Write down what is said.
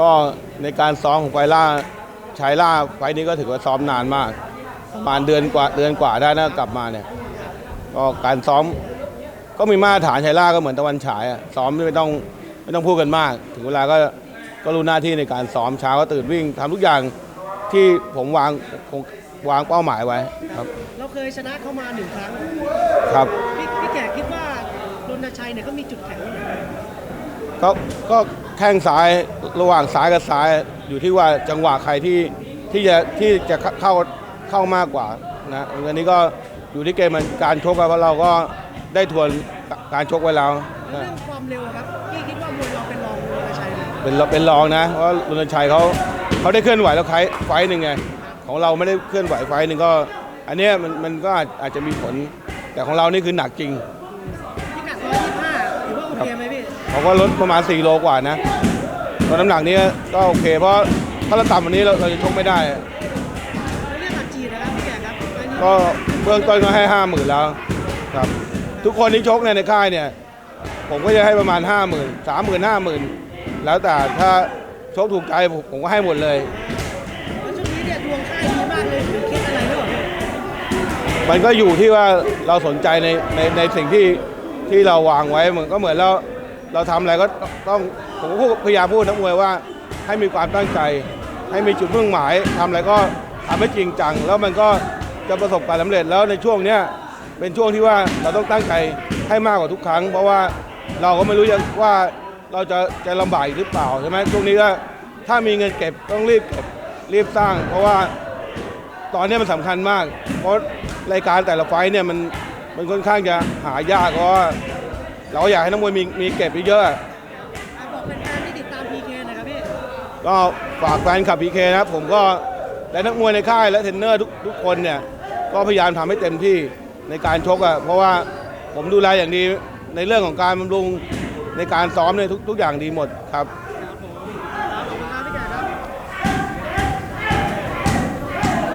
ก็ในการซ้อมของไฟล่าชายล่าไฟล์นี้ก็ถือว่าซ้อมนานมาก ประมาณเดือนกว่าเดือนกว่าได้นะกลับมาเนี่ยก็การซ้อมก็มีมาตรฐานชายล่าก็เหมือนตะวันฉายอะซ้อมไม่ต้องไม่ต้องพูดกันมาก ถึงเวลาก็ก็รู้หน้าที่ในการซ้อมเช้าก็ตื่นวิ่งทำทุกอย่างที่ผมวางคงวางเป้าหมายไว้ครับ เราเคยชนะเขามาหนึ่งครั้งครับพี่พี่แขกคิดว่ารณชัยเนี่ยเขามีจุดแข็งตรงไหนก็ก็ แข้งซ้ายระหว่างซ้ายกับซ้ายอยู่ที่ว่าจังหวะใครที่ที่จะที่จะเข้าเข้ามากกว่านะอันนี้ก็อยู่ที่เกมมันการชกอะเพราะเราก็ได้ทวนการชกไว้แล้วแล้วนะเรื่องความเร็วครับพี่คิดว่ามวยเราเป็นรองรณชัยเลยเป็นเป็นรองนะเพราะรุนชัยเขาเขาได้เคลื่อนไหวแล้วไฟไฟต์หนึ่งไงของเราไม่ได้เคลื่อนไหวไฟต์หนึ่งก็ อันเนี้ยมันมันก็อาจอาจจะมีผลแต่ของเรานี่คือหนักจริงพิกัด125ถือว่าโอเคไหม พี่เขาก็ลดประมาณ 4 โลกว่านะตอนน้ำหนักนี้ก็โอเค เพราะถ้าเราต่ำกวันนี้เราเราจะชกไม่ได้แล้วเรื่องอัดฉีดนะครับพี่แขกครับอันนี้ก็เบื้องต้นก็ให้ห้าหมื่นแล้วครับ ทุกคนที่ชกเนี่ยในค่ายเนี่ย ผมก็จะให้ประมาณห้าหมื่นสามหมื่นห้าหมื่นแล้วแต่ถ้าชกถูกใจผมผมก็ให้หมดเลย แล้วช่วงนี้เนี่ยดวงค่ายดีมากเลยหรือคิดอะไรไม่ออกพี่มันก็อยู่ที่ว่าเราสนใจในในในสิ่งที่ที่เราวางไว้เหมือนก็เหมือนเรา เราทำอะไรก็ต้องผมก็พูดพยายามพูดนักมวยว่า ให้มีความตั้งใจ ให้มีจุดมุ่งหมายทำอะไรก็ทำให้จริงจัง แล้วมันก็จะประสบความสำเร็จแล้วในช่วงเนี้ยเป็นช่วงที่ว่าเราต้องตั้งใจให้มากกว่าทุกครั้ง เพราะว่าเราก็ไม่รู้จะว่าเราจะจะลำบากหรือเปล่าใช่ไหมช่วงนี้ก็ถ้ามีเงินเก็บต้องรีบเก็บรีบสร้าง เพราะว่าตอนนี้มันสำคัญมาก เพราะรายการแต่ละไฟท์เนี่ยมันมันค่อนข้างจะหายากเพราะว่า เราก็อยากให้นักมวยมีมีเก็บเยอะๆอะบอกเป็นแฟนที่ติดตาม PK หนะครับพี่ก็ฝากแฟนคลับพีเคนะครับผมก็และนักมวยในค่ายและเทรนเนอร์ทุกทุกคนเนี่ยก็พยายามทำให้เต็มที่ในการชกอะ่ะเพราะว่าผมดูแลอย่างดีในเรื่องของการบำรุงในการซ้อมเนี่ยทุกทุกอย่างดีหมดครับแ